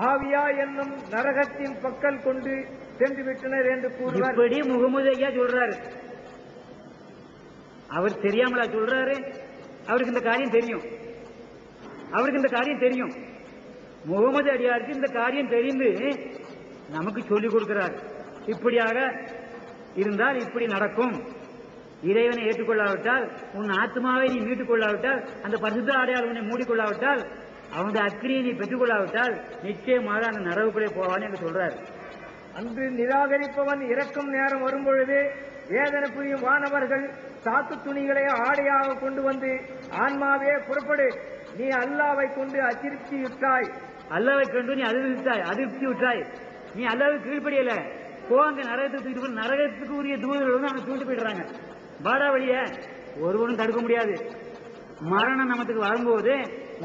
ஆவியா என்னும் நரகத்தின் பக்கல் கொண்டு சென்று விட்டனர் என்று கூறுவார். இப்படி முகமது ஐயா சொல்றாரு. அவர் தெரியாமலா சொல்றாரு? அவருக்கு இந்த காரியம் தெரியும். அவருக்கு இந்த காரியம் தெரியும். முகமது அடியாருக்கு இந்த காரியம் தெரிந்து நமக்கு சொல்லிக் கொடுக்கிறார். இப்படியாக இருந்தால் இப்படி நடக்கும். இறைவனை ஏற்றுக்கொள்ளாவிட்டால் உன் ஆத்மாவை நீ மீட்டுக் கொள்ளாவிட்டால் அந்த பரிசுத்த அடையாளம் உன்னை மூடிக்கொள்ளாவிட்டால் அவனுடைய அக்கிரியை நீ பெற்றுக்கொள்ளாவிட்டால் நிச்சயமாக அந்த நரவுக்குள்ளே போவான்னு என்று சொல்றாரு. அன்று நிராகரிப்பவன் இறக்கும் நேரம் வரும்பொழுது வேதனை புரியும் வானவர்கள் சாக்கு துணிகளை ஆடையாக கொண்டு வந்து ஆன்மாவே புறப்படு நீ அல்லாவை கொண்டு அச்சிருப்தியுற்றாய் அல்லாவை கண்டு நீ அதிர்வித்தாய் அதிருப்தி விட்டாய் நீ அல்லாவை கீழ்ப்படியல. போ அங்க நரகத்துக்கு. நரகத்துக்கு உரிய தூதர்கள் வந்து அவனை தூக்கிட்டு போயிடுறாங்க. வாடா வழிய ஒருவனும் தடுக்க முடியாது. மரணம் நமக்கு வரும்போது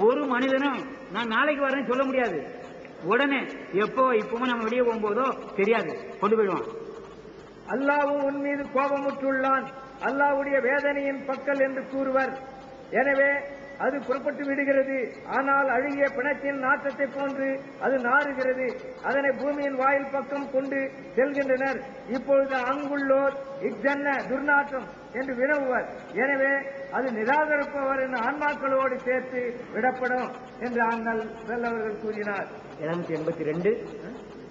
ஒரு மனிதனும் நான் நாளைக்கு வரேன்னு சொல்ல முடியாது. உடனே எப்போ இப்பவும் நம்ம வெளியே போகும்போதோ தெரியாது. கொண்டு போயிடுவான். அல்லாவும் உன் மீது கோபமுற்றுள்ளான். அல்லாவுடைய வேதனையின் பக்கல் என்று கூறுவர். எனவே அது புறப்பட்டு விடுகிறது. ஆனால் அழுகிய பிணத்தின் நாற்றத்தை போன்று அது நாறுகிறது. அதனை பூமியின் வாயில் பக்கம் கொண்டு செல்கின்றனர். இப்பொழுது அங்குள்ளோர் இஜன்ன துர்நாற்றம் என்று வினவுவர். எனவே அது நிராகரிப்பவரின் ஆன்மாக்களோடு சேர்த்து விடப்படும் என்று அண்ணல் வெல்லவர்கள் கூறினார். எழுநூத்தி எண்பத்தி ரெண்டு.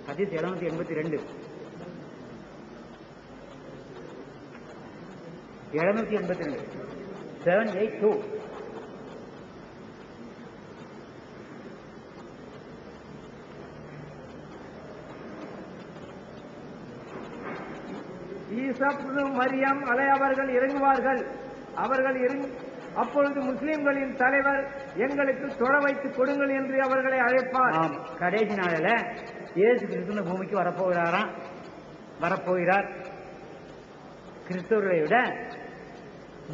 ஹதீஸ் எழுநூத்தி எண்பத்தி ரெண்டு. எழுநூத்தி எண்பத்தி ரெண்டு. செவன் எயிட் டூ ஈசப்னு மரியம் அலை அவர்கள் இறங்குவார்கள். அவர்கள் இறங் அப்பொழுது முஸ்லிம்களின் தலைவர் எங்களுக்கு தொழ வைத்து கொடுங்கள் என்று அவர்களை அழைப்பார். கடைசி நாளில் இயேசு கிறிஸ்து பூமிக்கு வரப்போகிறாராம். வரப்போகிறார். கிறிஸ்தவர்களை விட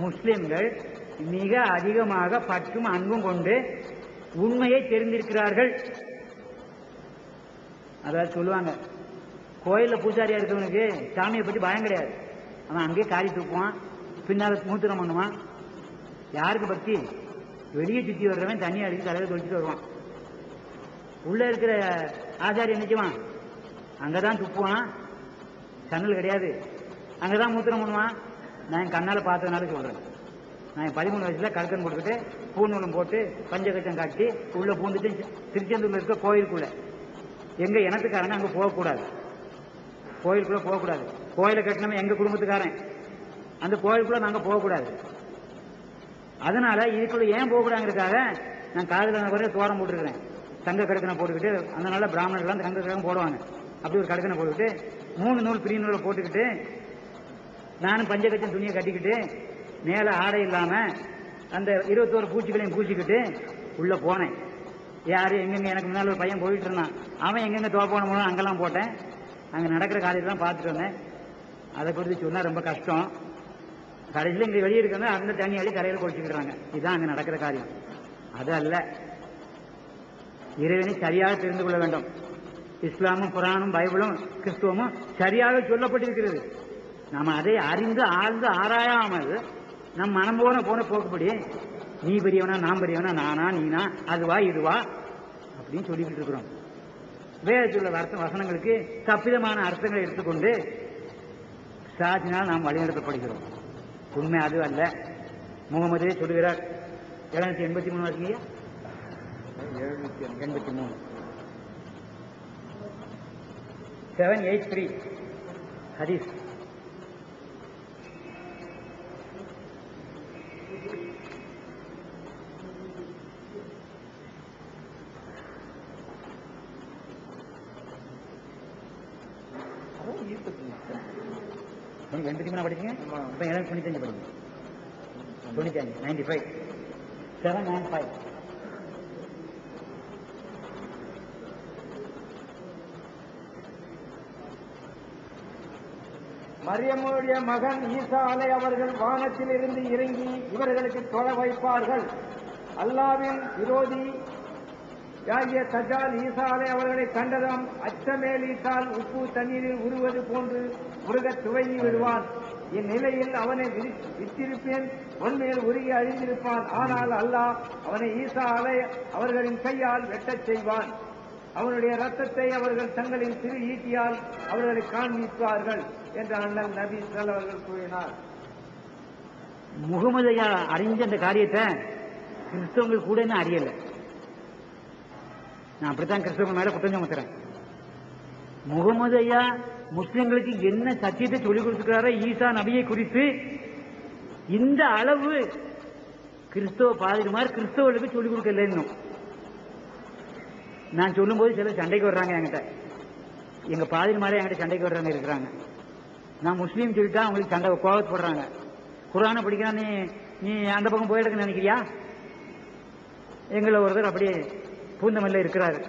முஸ்லிம்கள் மிக அதிகமாக பற்றும் அன்பும் கொண்டு உண்மையை தெரிந்திருக்கிறார்கள். அதாவது சொல்லுவாங்க கோயில்ல பூசாரியா இருக்கவனுக்கு சாமியை பற்றி பயம் கிடையாது. அவன் அங்கேயே காரி தூக்குவான். பின்னால மூத்திரம் பண்ணுவான் யாருக்கு பக்தி? வெளியே சுத்தி வர்றவன் தண்ணி அடிச்சு தலைவர் தொழிச்சுட்டு வருவான். உள்ள இருக்கிற ஆசாரி நினைச்சுவான் அங்கதான் துப்புவான்? சன்னல் கிடையாது. அங்கதான் மூத்திரம் பண்ணுவான் நான் என் கண்ணால பார்த்ததுனால சொல்றேன். நான் என் பதிமூணு வயசுல கலக்கன் கொடுத்துட்டு பூநூலம் போட்டு பஞ்சகச்சம் காட்டி உள்ள பூந்துட்டு திருச்செந்தூர்ல இருக்க கோயிலுக்குள்ள. எங்க இனத்துக்காரங்க அங்க போகக்கூடாது. கோயிலுக்குள்ள போகக்கூடாது. கோயிலை கட்டினவன் எங்க குடும்பத்துக்காரன்? அந்த கோயிலுக்குள்ள நாங்க போகக்கூடாது. அதனால இதுக்குள்ள ஏன் போகக்கூடாங்கிறதுக்காக நான் காதல வரை தோரம் போட்டுருக்கிறேன். தங்க கடுக்கனை போட்டுக்கிட்டு அந்த நாள பிராமணர்கள்லாம் தங்க கடுக்கன் போடுவாங்க. அப்படி ஒரு கடுக்கனை போட்டுக்கிட்டு மூணு நூல் பிரிய நூலை போட்டுக்கிட்டு நானும் பஞ்சகச்சம் துணியை கட்டிக்கிட்டு மேல ஆடை இல்லாம அந்த இருபத்தோரு பூச்சிகளையும் பூச்சிக்கிட்டு உள்ள போனேன். யாரு எங்கெங்க எனக்கு முன்னால ஒரு பையன் போயிட்டு இருந்தான். அவன் எங்கெங்க தோப்பான மூலம் அங்கெல்லாம் போட்டேன். அங்கே நடக்கிற காரியத்தெல்லாம் பார்த்துட்டு வந்தேன். அதை குறித்து சொன்னா ரொம்ப கஷ்டம். கடைசியில் இங்க வெளியே இருக்கிறவங்க அந்த தண்ணி அள்ளி கரையில் குடிச்சுக்கிறாங்க. இதுதான் அங்க நடக்கிற காரியம். அது அல்ல. இறைவனை சரியாக தெரிந்து கொள்ள வேண்டும். இஸ்லாமும் குரானும் பைபிளும் கிறிஸ்துவமும் சரியாக சொல்லப்பட்டிருக்கிறது. நாம் அதை அறிந்து ஆழ்ந்து ஆராயாமல் நம் மனம் போன போன போக்குப்படி நீ பெரியவனா நான் பெரியவனா நானா நீனா அதுவா இதுவா அப்படின்னு சொல்லிக்கிட்டு இருக்கிறோம். வேதத்தில் உள்ள வசனங்களுக்கு தப்பிதமான அர்த்தங்களை எடுத்துக்கொண்டு சாட்சினால் நாம் வழிநடத்தப்படுகிறோம். உண்மை அது அல்ல. முகமது சொல்லுகிறார் எழுநூத்தி எண்பத்தி மூணு வாசிங்க எண்பத்தி மூணு. செவன் எயிட் த்ரீ ஹதீஸ் நீங்க எண்பத்தி மூணு படிச்சீங்க? இப்போ எனக்கு தொண்ணூத்தஞ்சு படிங்க. தொண்ணூத்தஞ்சு ninety five seven nine five மரியம்முடைய மகன் ஈசா அலை அவர்கள் வானத்தில் இருந்து இறங்கி இவர்களுக்கு தொழ வைப்பார்கள். அல்லாவின் விரோதி யாகிய சஜால் ஈசா அலை அவர்களை கண்டதும் அச்சமேலீட்டால் உப்பு தண்ணீரில் உருவது போன்று முருக துவங்கி விடுவான் இந்நிலையில் அவனை விரி- உண்மையில் உருகி அழிந்திருப்பான். ஆனால் அல்லாஹ் அவனை ஈசா அலை அவர்களின் கையால் வெட்டச் செய்வான். அவனுடைய ரத்தத்தை அவர்கள் தங்களின் சிறு ஈட்டியால் அவர்களை காண்பிப்பார்கள் என்று அண்ணல் நபி அவர்கள் கூறினார். முகமது அறிஞ்ச அந்த காரியத்தை கிறிஸ்தவங்கள் கூட அறியல. நான் அப்படித்தான் கிறிஸ்தவங்க மேல குற்றம் சுமத்துறேன் முகமது ஐயா முஸ்லிம்களுக்கு என்ன சத்தியத்தை சொல்லிக் கொடுத்துக்கிறாரோ ஈசா நபியை குறித்து இந்த அளவு கிறிஸ்தவ பாதிரிமார் கிறிஸ்தவர்களுக்கு சொல்லிக் கொடுக்கல இன்னும் நான் சொல்லும்போது சில சண்டைக்கு வர்றாங்க என்கிட்ட. எங்க பாதிரிமாரே என்கிட்ட சண்டைக்கு வர்றாங்க இருக்கிறாங்க. நான் முஸ்லீம் சொல்லிட்டா அவங்களுக்கு சண்டை கோபப்படுறாங்க குரானை படிக்கிறா நீ நீ அந்த பக்கம் போயிடுக்கு நினைக்கிறியா? எங்களை ஒருத்தர் அப்படியே பூந்தமல்ல இருக்கிறாரு.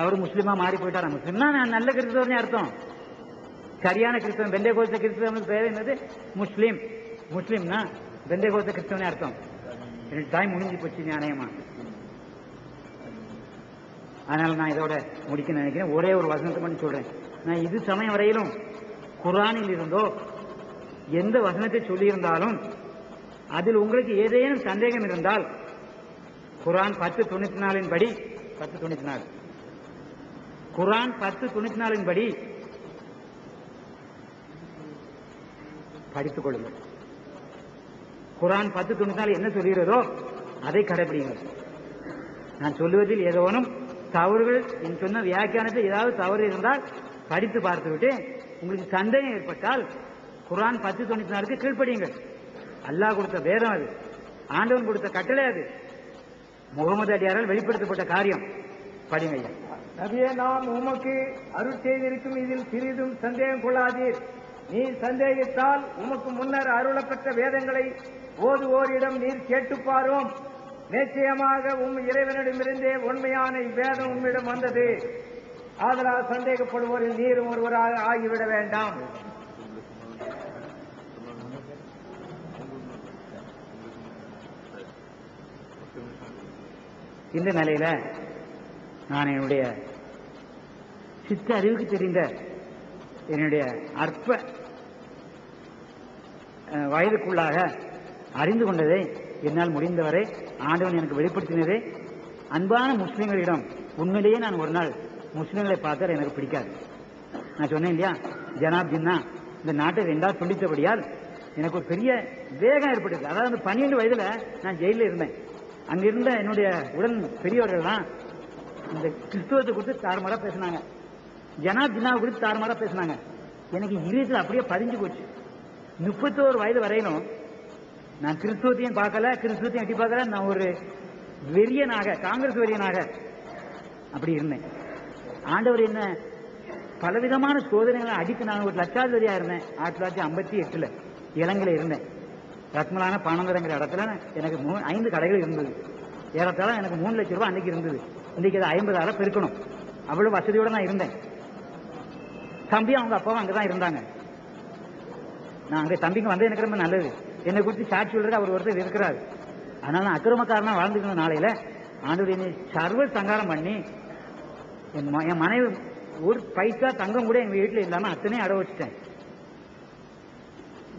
அவர் முஸ்லீமா மாறி போயிட்டாரா? முஸ்லீம்னா நான் நல்ல கிறிஸ்தவர்னு அர்த்தம். சரியான கிறிஸ்தவன் பெண்டே கோத்த கிறிஸ்தவனுக்கு பேர் என்னது? முஸ்லீம். முஸ்லீம்னா பெண்டே கோத்த கிறிஸ்தவனே அர்த்தம். ரெண்டு டைம் முடிஞ்சு போச்சு நியாயமா? அதனால நான் இதோட முடிக்க நினைக்கிறேன். ஒரே ஒரு வசனத்தை மட்டும் சொல்றேன். நான் இது சமயம் வரையிலும் குரானில் இருந்தோ எந்த வசனத்தை சொல்லியிருந்தாலும் அதில் உங்களுக்கு ஏதேனும் சந்தேகம் இருந்தால் குரான் பத்து தொண்ணூத்தி நாலின் படி பத்து தொண்ணூத்தி நாலு. குரான் பத்து தொண்ணூத்தி நாலின் படி படித்துக் கொள்ளுங்கள் குரான் பத்து தொண்ணூத்தி என்ன சொல்கிறதோ அதை கடைபிடிங்கள் நான் சொல்லுவதில் ஏதோனும் தவறுகள் என் சொன்ன வியாக்கியானத்தில் ஏதாவது தவறு இருந்தால் படித்து பார்த்துவிட்டு உங்களுக்கு சந்தேகம் ஏற்பட்டால் குரான் பத்து தொண்ணூத்தி நாலுக்கு கீழ்ப்படியுங்கள். அல்லாஹ் கொடுத்த வேதம் அது. ஆண்டவன் கொடுத்த கட்டளை அது. முகமது அடியாரால் வெளிப்படுத்தப்பட்ட காரியம். படிங்க நபியே நாம் உமக்கு அருள் செய்திருக்கும் இதில் சிறிதும் சந்தேகம் கொள்ளாதீர். நீ சந்தேகித்தால் உமக்கு முன்னர் அருளப்பட்ட வேதங்களை ஓதுவோரிடம் நீர் கேட்டுப்பாரும். நிச்சயமாக உம் இறைவனிடமிருந்தே உண்மையான இவ்வேதம் உம்மிடம் வந்தது. ஆதலால் சந்தேகப்படுவோரில் நீரும் ஒருவராக ஆகிவிட வேண்டாம். இந்த நிலையில நான் என்னுடைய சித்த அறிவுக்கு தெரிந்த என்னுடைய அற்ப வயதுக்குள்ளாக அறிந்து கொண்டதை என்னால் முடிந்தவரை ஆண்டவன் எனக்கு வெளிப்படுத்தினதே. அன்பான முஸ்லீம்களிடம் உண்மையிலேயே நான் ஒரு நாள் முஸ்லீம்களை பார்த்தால் எனக்கு பிடிக்காது. நான் சொன்னேன் இல்லையா ஜனாப் ஜின்னா இந்த நாட்டை ரெண்டாவது துண்டித்தபடியால் எனக்கு ஒரு பெரிய வேகம் ஏற்பட்டது அதாவது அந்த பன்னிரெண்டு வயதில் நான் ஜெயிலில் இருந்தேன். அங்கே இருந்த என்னுடைய உடன் பெரியவர்கள்லாம் இந்த கிறிஸ்துவத்தை குறித்து தாறுமாறா பேசினாங்க. ஜனாப் ஜின்னாவை குறித்து தாறுமாறா பேசினாங்க. எனக்கு இருதயத்தில் அப்படியே பதிஞ்சு போச்சு. முப்பத்தோரு வயது வரையிலும் நான் கிறிஸ்துவத்தையும் பார்க்கல கிறிஸ்துவத்தையும் எட்டி பார்க்கல. நான் ஒரு வெறியனாக காங்கிரஸ் வெறியனாக அப்படி இருந்தேன். ஆண்டவர் என்ன பலவிதமான சோதனைகளை அடித்து நான் ஒரு லட்சாதிபதியா இருந்தேன். ஆயிரத்தி தொள்ளாயிரத்தி ஐம்பத்தி எட்டுல இலங்கையில இருந்தேன். ரத்மலான பானங்கரங்கிற இடத்துல எனக்கு மூணு ஐந்து கடைகள் இருந்தது. ஏறத்தாழ எனக்கு மூணு லட்சம் ரூபாய் அன்னைக்கு இருந்தது. இன்னைக்கு அது ஐம்பதாயிரம் பெருக்கணும். அவ்வளவு வசதியோட நான் இருந்தேன். தம்பி அவங்க அப்பாவும் அங்கதான் இருந்தாங்க. நான் அங்க தம்பிங்க வந்து எனக்கு ரொம்ப நல்லது. என்னை குறித்து சாட்சி சொல்றது அவர் ஒருத்தர் இருக்கிறார். அதனால நான் அக்கிரமக்காரனா வாழ்ந்துருந்த நாளையில ஆண்டு என்னை சர்வ சங்காரம் பண்ணி என் என் மனைவி ஒரு பைசா தங்கம் கூட எங்க வீட்டுல இல்லாம அத்தனையும் அட வச்சுட்டேன்.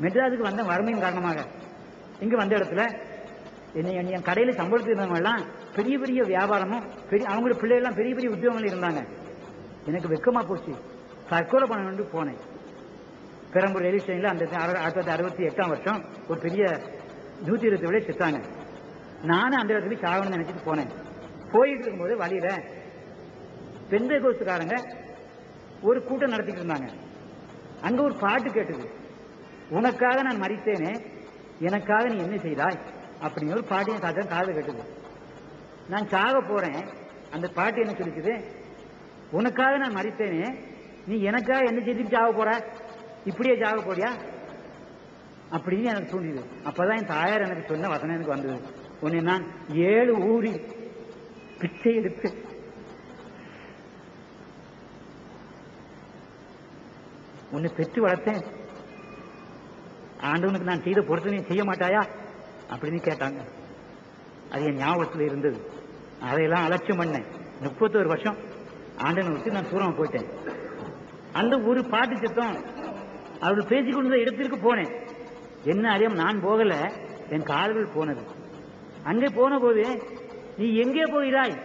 மெட்ராஸுக்கு வந்த வறுமையின் காரணமாக. இங்க வந்த இடத்துல என்னை என்னை என் கடையில சம்பளத்துக்கு எல்லாம் பெரிய பெரிய வியாபாரமும் பெரிய அவங்களோட பிள்ளைகள்லாம் பெரிய பெரிய உத்தியோகங்கள் இருந்தாங்க. எனக்கு வெக்கமா போச்சு. தற்கொலை பண்ண வேண்டி போனேன். பெரம்பூர் ரயில்வே ஸ்டேஷன்ல அந்த ஆயிரத்தி தொள்ளாயிரத்தி அறுபத்தி எட்டாம் வருஷம் ஒரு பெரிய நூத்தி இருபத்தி விட செத்தாங்க. நானும் அந்த இடத்துல சாகணும்னு நினைச்சிட்டு போனேன். போயிட்டு இருக்கும்போது வழியில பெந்த கோஸ்துக்காரங்க ஒரு கூட்டம் நடத்திட்டு இருந்தாங்க. அங்க ஒரு பாட்டு கேட்டது. உனக்காக நான் மறித்தேனே எனக்காக நீ என்ன செய்தாய்? அப்படின்னு ஒரு பாட்டியை காத்த காதல் கேட்டது. நான் சாக போறேன். அந்த பாட்டு என்ன சொல்லிக்குது உனக்காக நான் மறித்தேனே நீ எனக்கா என்ன செய்துட்டு சாக போற? இப்படியே சாக போறியா? அப்படின்னு எனக்கு தோண்டியது அப்பதான் என் தாயார் எனக்கு சொன்ன வசனம் எனக்கு வந்தது. உன்னை நான் ஏழு ஊரி பிச்சை எடுத்து உன்னை பெற்று வளர்த்தேன். ஆண்டவனுக்கு நான் செய்த பொறுத்து நீ செய்ய மாட்டாயா? அப்படின்னு கேட்டாங்க. அது என் ஞாபகத்தில் இருந்தது. அதையெல்லாம் அலட்சியம் பண்ணேன். முப்பத்தோரு வருஷம் ஆண்டவனை விட்டு நான் தூரம் போயிட்டேன். அந்த ஒரு பாட்டு சத்தம். அவர்கள் பேசிக் இடத்திற்கு போனேன். என்ன அறியாம நான் போகல. என் கால்கள் போனது. அங்கே போன போது நீ எங்கே போகிறாய்?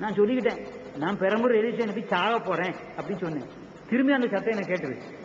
நான் சொல்லிக்கிட்டேன் நான் பெரம்பூர் ரயில்வே ஸ்டேஷன் போய் சாக போறேன் அப்படின்னு சொன்னேன். திரும்பி அந்த சத்தம் எனக்கு கேட்டுருச்சு